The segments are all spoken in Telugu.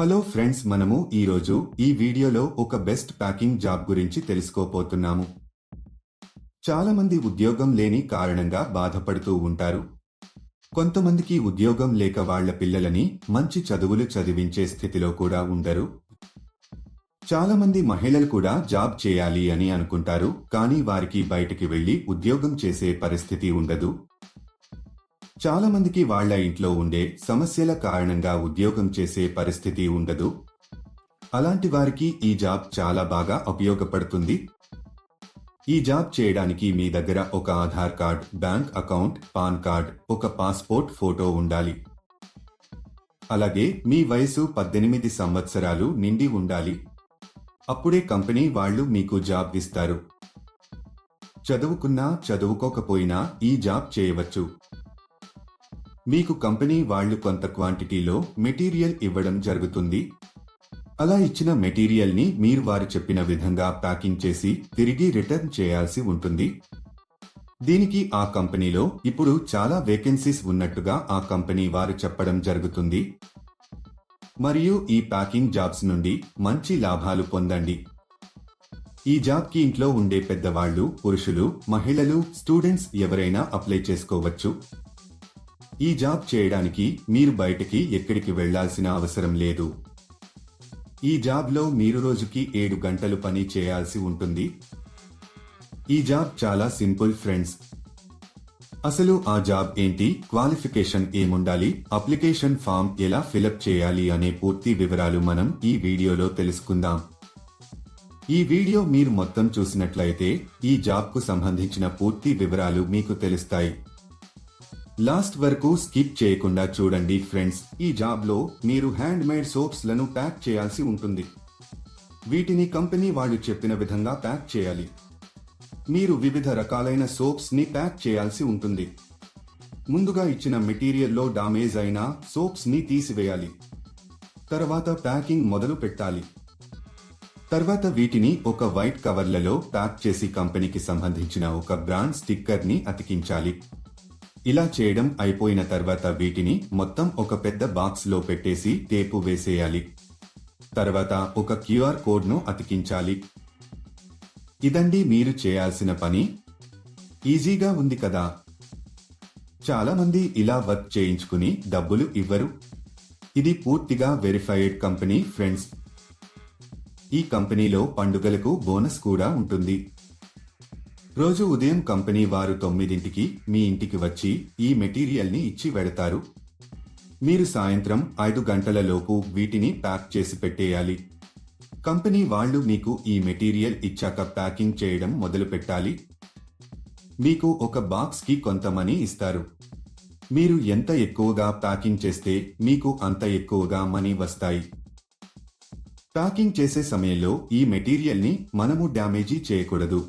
హలో ఫ్రెండ్స్ మనము ఈరోజు ఈ వీడియోలో ఒక బెస్ట్ ప్యాకింగ్ జాబ్ గురించి తెలుసుకోపోతున్నాము చాలామంది ఉద్యోగం లేని కారణంగా బాధపడుతూ ఉంటారు. కొంతమందికి ఉద్యోగం లేక వాళ్ళ పిల్లలని మంచి చదువులు చదివించే స్థితిలో కూడా ఉండరు. చాలామంది మహిళలు కూడా జాబ్ చేయాలి అని అనుకుంటారు కానీ వారికి బయటికి వెళ్ళి ఉద్యోగం చేసే పరిస్థితి ఉండదు. చాలా మందికి వాళ్ళ ఇంట్లో ఉండే సమస్యల కారణంగా ఉద్యోగం చేసే పరిస్థితి ఉండదు. అలాంటి వారికి ఈ జాబ్ చాలా బాగా ఉపయోగపడుతుంది. ఈ జాబ్ చేయడానికి మీ దగ్గర ఒక Aadhaar card bank account PAN card ఒక పాస్పోర్ట్ ఫోటో ఉండాలి. అలాగే మీ వయసు పద్దెనిమిది సంవత్సరాలు నిండి ఉండాలి. అప్పుడే కంపెనీ వాళ్ళు మీకు జాబ్ ఇస్తారు. చదువుకున్నా చదువుకోకపోయినా ఈ జాబ్ చేయవచ్చు. మీకు కంపెనీ వాళ్ళు కొంత క్వాంటిటీలో మెటీరియల్ ఇవ్వడం జరుగుతుంది. అలా ఇచ్చిన మెటీరియల్ని మీరు వారు చెప్పిన విధంగా ప్యాకింగ్ చేసి తిరిగి రిటర్న్ చేయాల్సి ఉంటుంది. దీనికి ఆ కంపెనీలో ఇప్పుడు చాలా వేకెన్సీస్ ఉన్నట్టుగా ఆ కంపెనీ వారు చెప్పడం జరుగుతుంది. మరియు ఈ ప్యాకింగ్ జాబ్స్ నుండి మంచి లాభాలు పొందండి. ఈ జాబ్కి ఇంట్లో ఉండే పెద్దవాళ్ళు పురుషులు మహిళలు స్టూడెంట్స్ ఎవరైనా అప్లై చేసుకోవచ్చు. ఈ జాబ్ చేయడానికి మీరు బయటికి ఎక్కడికి వెళ్ళాల్సిన అవసరం లేదు. ఈ జాబ్లో మీరు రోజుకి ఏడు గంటలు పని చేయాల్సి ఉంటుంది. ఈ జాబ్ చాలా సింపుల్ ఫ్రెండ్స్. అసలు ఆ జాబ్ ఏంటి? క్వాలిఫికేషన్ ఏముండాలి? అప్లికేషన్ ఫామ్ ఎలా ఫిలప్ చేయాలి అనే పూర్తి వివరాలు మనం ఈ వీడియోలో తెలుసుకుందాం. ఈ వీడియో మీరు మొత్తం చూసినట్లయితే ఈ జాబ్కు సంబంధించిన పూర్తి వివరాలు మీకు తెలుస్తాయి. లాస్ట్ వరకు స్కిప్ చేయకుండా చూడండి ఫ్రెండ్స్ ఈ జాబ్లో మీరు హ్యాండ్ మేడ్ సోప్స్లను ప్యాక్ చేయాల్సి ఉంటుంది. వీటిని కంపెనీ వాళ్ళు చెప్పిన విధంగా ప్యాక్ చేయాలి. మీరు వివిధ రకాలైన సోప్స్ని ప్యాక్ చేయాల్సి ఉంటుంది. ముందుగా ఇచ్చిన మెటీరియల్లో డామేజ్ అయిన సోప్స్ని తీసివేయాలి. తర్వాత ప్యాకింగ్ మొదలు పెట్టాలి. తర్వాత వీటిని ఒక వైట్ కవర్లలో ప్యాక్ చేసి కంపెనీకి సంబంధించిన ఒక బ్రాండ్ స్టిక్కర్ని అతికించాలి. ఇలా చేయడం అయిపోయిన తర్వాత వీటిని మొత్తం ఒక పెద్ద బాక్స్లో పెట్టేసి టేపు వేసేయాలి. తర్వాత ఒక క్యూఆర్ కోడ్ను అతికించాలి. ఇదండి మీరు చేయాల్సిన పని. ఈజీగా ఉంది కదా. చాలా మంది ఇలా వర్క్ చేయించుకుని డబ్బులు ఇవ్వరు. ఇది పూర్తిగా వెరిఫైడ్ కంపెనీ ఫ్రెండ్స్. ఈ కంపెనీలో పండుగలకు బోనస్ కూడా ఉంటుంది. రోజు ఉదయం కంపెనీ వారు తొమ్మిదింటికి మీ ఇంటికి వచ్చి ఈ మెటీరియల్ని ఇచ్చి వెడతారు మీరు సాయంత్రం ఐదు గంటల లోపు వీటిని ప్యాక్ చేసి పెట్టేయాలి. కంపెనీ వాళ్ళు మీకు ఈ మెటీరియల్ ఇచ్చాక ప్యాకింగ్ చేయడం మొదలు పెట్టాలి. మీకు ఒక బాక్స్కి కొంత మనీ ఇస్తారు. మీరు ఎంత ఎక్కువగా ప్యాకింగ్ చేస్తే మీకు అంత ఎక్కువగా మనీ వస్తాయి. ప్యాకింగ్ చేసే సమయంలో ఈ మెటీరియల్ని మనము డ్యామేజీ చేయకూడదు.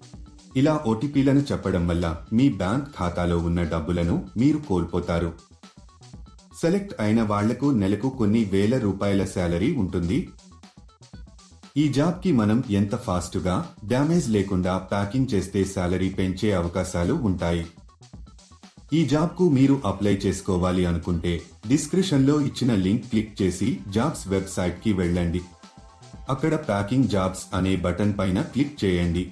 ఇలా ఓటీపీలను చెప్పడం వల్ల మీ బ్యాంక్ ఖాతాలో ఉన్న డబ్బులను మీరు కోల్పోతారు. సెలెక్ట్ అయిన వాళ్ళకు నెలకు కొన్ని వేల రూపాయల శాలరీ ఉంటుంది. ఈ జాబ్కి మనం ఎంత ఫాస్ట్గా డ్యామేజ్ లేకుండా ప్యాకింగ్ చేస్తే శాలరీ పెంచే అవకాశాలు ఉంటాయి. ఈ జాబ్కు మీరు అప్లై చేసుకోవాలి అనుకుంటే డిస్క్రిప్షన్లో ఇచ్చిన లింక్ క్లిక్ చేసి జాబ్స్ వెబ్సైట్కి వెళ్ళండి. అక్కడ ప్యాకింగ్ జాబ్స్ అనే బటన్ పైన క్లిక్ చేయండి.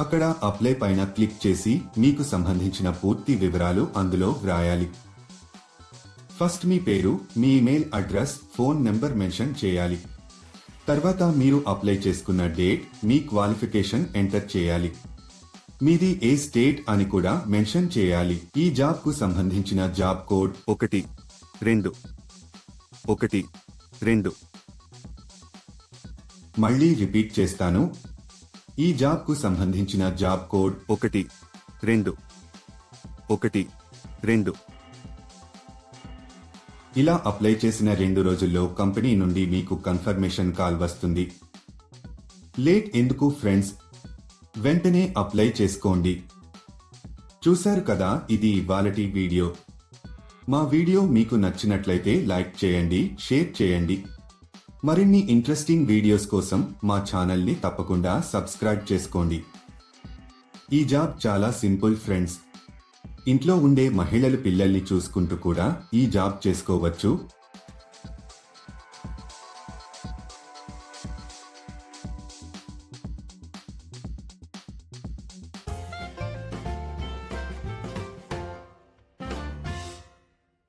అక్కడ అప్లై పైన క్లిక్ చేసి మీకు సంబంధించిన పూర్తి వివరాలు అందులో వ్రాయాలి. ఫస్ట్ మీ పేరు మీ email address phone number mention చేయాలి. తర్వాత మీరు అప్లై చేసుకున్న డేట్ మీ క్వాలిఫికేషన్ ఎంటర్ చేయాలి. మీది ఏ స్టేట్ అని కూడా మెన్షన్ చేయాలి. ఈ జాబ్కు సంబంధించిన జాబ్ కోడ్ ఒకటి రెండు ఒకటి రెండు. మళ్ళీ రిపీట్ చేస్తాను. ఈ జాబ్కు సంబంధించిన జాబ్ కోడ్ ఒకటి రెండు ఒకటి రెండు. ఇలా అప్లై చేసిన రెండు రోజుల్లో కంపెనీ నుండి మీకు కన్ఫర్మేషన్ కాల్ వస్తుంది. లేట్ ఎందుకు ఫ్రెండ్స్? వెంటనే అప్లై చేసుకోండి. చూశారు కదా ఇది ఇవాళటి వీడియో. మా వీడియో మీకు నచ్చినట్లయితే లైక్ చేయండి షేర్ చేయండి. మరిన్ని ఇంట్రెస్టింగ్ వీడియోస్ కోసం మా ఛానల్ని తప్పకుండా సబ్స్క్రైబ్ చేసుకోండి. ఈ జాబ్ చాలా సింపుల్ ఫ్రెండ్స్ ఇంట్లో ఉండే మహిళలు పిల్లల్ని చూసుకుంటూ కూడా ఈ జాబ్ చేసుకోవచ్చు.